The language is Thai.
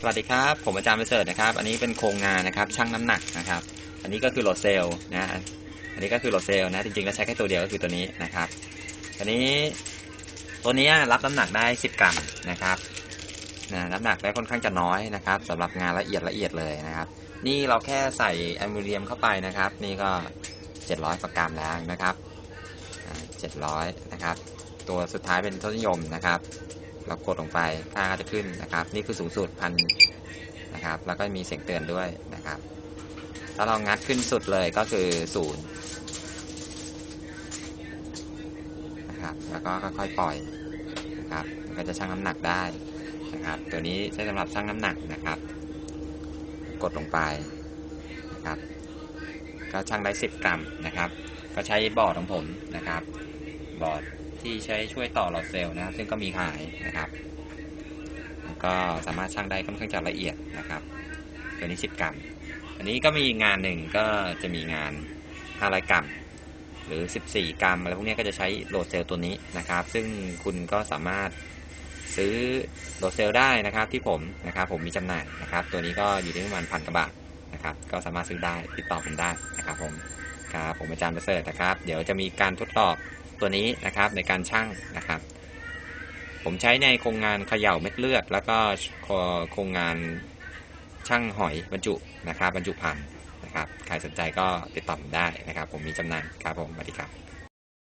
สวัสดีครับ ผมอาจารย์ประเสริฐนะครับ อันนี้เป็นโครงงานนะครับช่างน้ำหนักนะครับ อันนี้ก็คือโหลดเซลล์นะ อันนี้ก็คือโหลดเซลล์นะ จริงๆแล้วใช้แค่ตัวเดียวก็คือตัวนี้นะครับอันนี้ตัวนี้รับน้ำหนักได้ 10 กรัมนะครับนะน้ำหนักได้ค่อนข้างจะน้อยนะครับสำหรับงานละเอียดละเอียดเลยนะครับ นี่เราแค่ใส่แอลมิเนียมเข้าไปนะครับ นี่ก็ 700กว่ากรัมแล้วนะครับ700นะครับ ตัวสุดท้ายเป็นทศนิยมนะครับ เรากดลงไปค่าก็จะขึ้นนะครับ นี่คือสูงสุดพันนะครับ แล้วก็มีเสียงเตือนด้วยนะครับ ถ้าเรางัดขึ้นสุดเลยก็คือศูนย์นะครับ แล้วก็ค่อยๆปล่อยนะครับมันก็จะชั่งน้ำหนักได้นะครับ ตัวนี้ใช้สำหรับชั่งน้ำหนักนะครับ กดลงไปนะครับ ก็ชั่งได้ 10 กรัมนะครับ ก็ใช้บอร์ดของผมนะครับ บอร์ด ที่ใช้ช่วยต่อหลอดเซลล์นะครับ ซึ่งก็มีขายนะครับ ก็สามารถชั่งได้ค่อนข้างจะละเอียดนะครับ ตัวนี้ 10 กรัม อันนี้ก็มีงานหนึ่งก็จะมีงาน 500 กรัม หรือ 14 กรัมอะไรพวกนี้ก็จะใช้โหลดเซลล์ตัวนี้นะครับ ซึ่งคุณก็สามารถซื้อโหลดเซลล์ได้นะครับที่ผมนะครับผมมีจำหน่ายนะครับ ตัวนี้ก็อยู่ที่ประมาณพันกว่าบาทนะครับ ก็สามารถซื้อได้ติดต่อผมได้นะครับผมครับผมอาจารย์ประเสริฐนะครับ เดี๋ยวจะมีการทดสอบ ตัวนี้นะครับในการชั่งนะครับ ผมใช้ในโครงงานเขย่าเม็ดเลือด แล้วก็โครงงานช่างหอยบรรจุนะครับบรรจุภัณฑ์นะครับใครสนใจก็ติดต่อผมได้นะครับ ผมมีจำหน่ายครับผมสวัสดีครับ